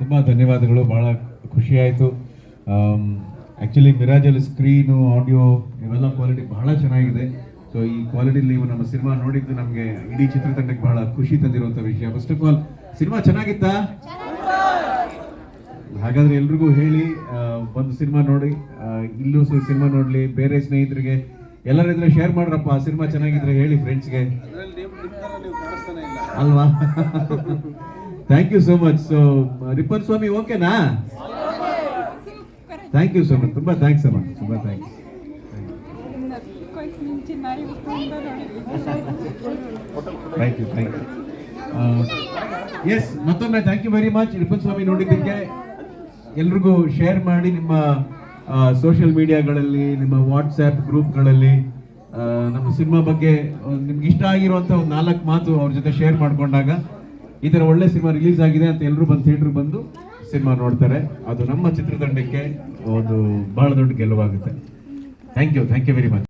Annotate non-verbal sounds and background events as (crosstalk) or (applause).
ತುಂಬ ಧನ್ಯವಾದಗಳು ಭಾಳ ಖುಷಿ ಆಯಿತು. ಆ್ಯಕ್ಚುಲಿ ಮಿರಾಜಲ್ಲಿ ಸ್ಕ್ರೀನು ಆಡಿಯೋ ಇವೆಲ್ಲ ಕ್ವಾಲಿಟಿ ಬಹಳ ಚೆನ್ನಾಗಿದೆ. ಸೊ ಈ ಕ್ವಾಲಿಟಿಲಿ ನೀವು ನಮ್ಮ ಸಿನಿಮಾ ನೋಡಿದ್ದು ನಮಗೆ ಇಡೀ ಚಿತ್ರತಂಡಕ್ಕೆ ಬಹಳ ಖುಷಿ ತಂದಿರುವಂಥ ವಿಷಯ. ಫಸ್ಟ್ ಆಫ್ ಆಲ್ ಸಿನಿಮಾ ಚೆನ್ನಾಗಿತ್ತಾ? ಹಾಗಾದ್ರೆ ಎಲ್ರಿಗೂ ಹೇಳಿ ಆ, ಒಂದು ಸಿನಿಮಾ ನೋಡಿ ಇಲ್ಲೂ ಸಹ ಸಿನಿಮಾ ನೋಡಲಿ ಬೇರೆ ಸ್ನೇಹಿತರಿಗೆ ಎಲ್ಲರಿದ್ರೆ ಶೇರ್ ಮಾಡ್ರಪ್ಪ ಸಿನಿಮಾ ಚೆನ್ನಾಗಿದ್ರೆ ಹೇಳಿ ಫ್ರೆಂಡ್ಸ್ಗೆ ಅಲ್ವಾ? (laughs) Thank you so much so Ripan Swamy ಓಕೆನಾ ಥ್ಯಾಂಕ್ ಯು ಸೋ ಮಚ್ ತುಂಬಾ ಥ್ಯಾಂಕ್ಸ್ ಅಮ್ಮ ತುಂಬಾ thanks thank you thank you yes ಮತ್ತೊಮ್ಮೆ thank you very much Ripan Swamy ನೋಡಿದ್ದಕ್ಕೆ ಎಲ್ರಿಗೂ ಶೇರ್ ಮಾಡಿ ನಿಮ್ಮ ಸೋಷಿಯಲ್ ಮೀಡಿಯಾಗಳಲ್ಲಿ ನಿಮ್ಮ ವಾಟ್ಸ್ಆ್ಯಪ್ ಗ್ರೂಪ್ಗಳಲ್ಲಿ ನಮ್ಮ ಸಿನಿಮಾ ಬಗ್ಗೆ, ನಿಮ್ಗೆ ಇಷ್ಟ ಆಗಿರುವಂಥ ಒಂದು ನಾಲ್ಕು ಮಾತು ಅವ್ರ ಜೊತೆ ಶೇರ್ ಮಾಡ್ಕೊಂಡಾಗ ಈ ಥರ ಒಳ್ಳೆ ಸಿನಿಮಾ ರಿಲೀಸ್ ಆಗಿದೆ ಅಂತ ಎಲ್ಲರೂ ಬಂದು ಥಿಯೇಟ್ರ್ ಬಂದು ಸಿನಿಮಾ ನೋಡ್ತಾರೆ. ಅದು ನಮ್ಮ ಚಿತ್ರತಂಡಕ್ಕೆ ಒಂದು ಬಹಳ ದೊಡ್ಡ ಗೆಲುವಾಗುತ್ತೆ. Thank you thank you very much